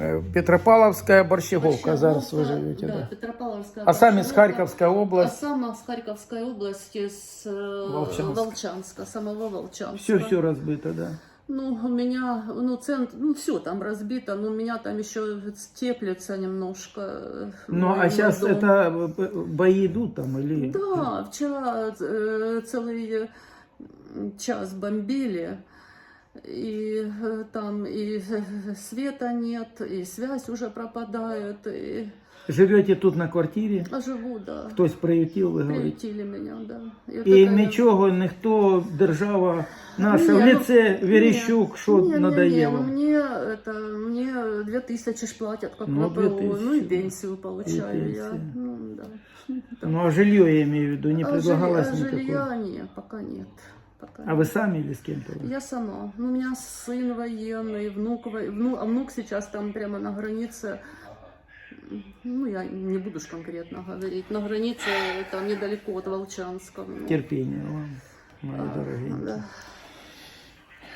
Е, Петропавловська, Борщаговка зараз ви Борщаговка, живете. Да, Да. Петропавловская. А самі з Борщаговка. Харківської А області. сама с Харьковской области, с э, Волчанска. Волчанска, самого Волчанска. Все, все розбито, да. Ну, у меня, ну, центр, ну, все там разбито, но у меня там еще теплится немножко. э, Ну, мой- а мой сейчас дом. это э, бои идут там или? Да, вчера э, целый э, час бомбили, и э, там и э, света нет, и связь уже пропадает, и Живете тут на квартирі? а живу, да. Хтось приютив, ви говорите? Приютили меня, да. вот І это я- нічого, ніхто, держава наша, Не, в ну, лице Верещук, що не, не, надає не, вам? Мне, это, мне две тысячи ж платят, как Ну, ВПО, 2000, ну и да. пенсию получаю И я. пенсию. Ну, да. Ну, а жилье я имею в виду, не а предлагалось жилья, а никакого. жилья нет, пока нет. Пока А вы сами или с кем-то? Я сама. Ну, у меня сын военный, внук, во- ну, а внук сейчас там прямо на границе. Ну, я не буду ж конкретно говорить. На границе там недалеко от Волчанска. Ну, Терпіння вам, мої дорогі. да.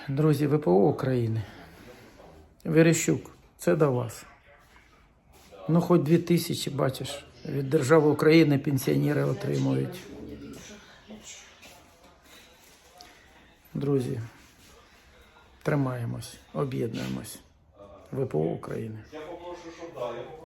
Друзі, ВПО України. Верещук, це до вас. Ну, хоч дві тисячі, бачиш, від держави України пенсіонери отримують. Друзі, тримаємось, об'єднуємось. ВПО України.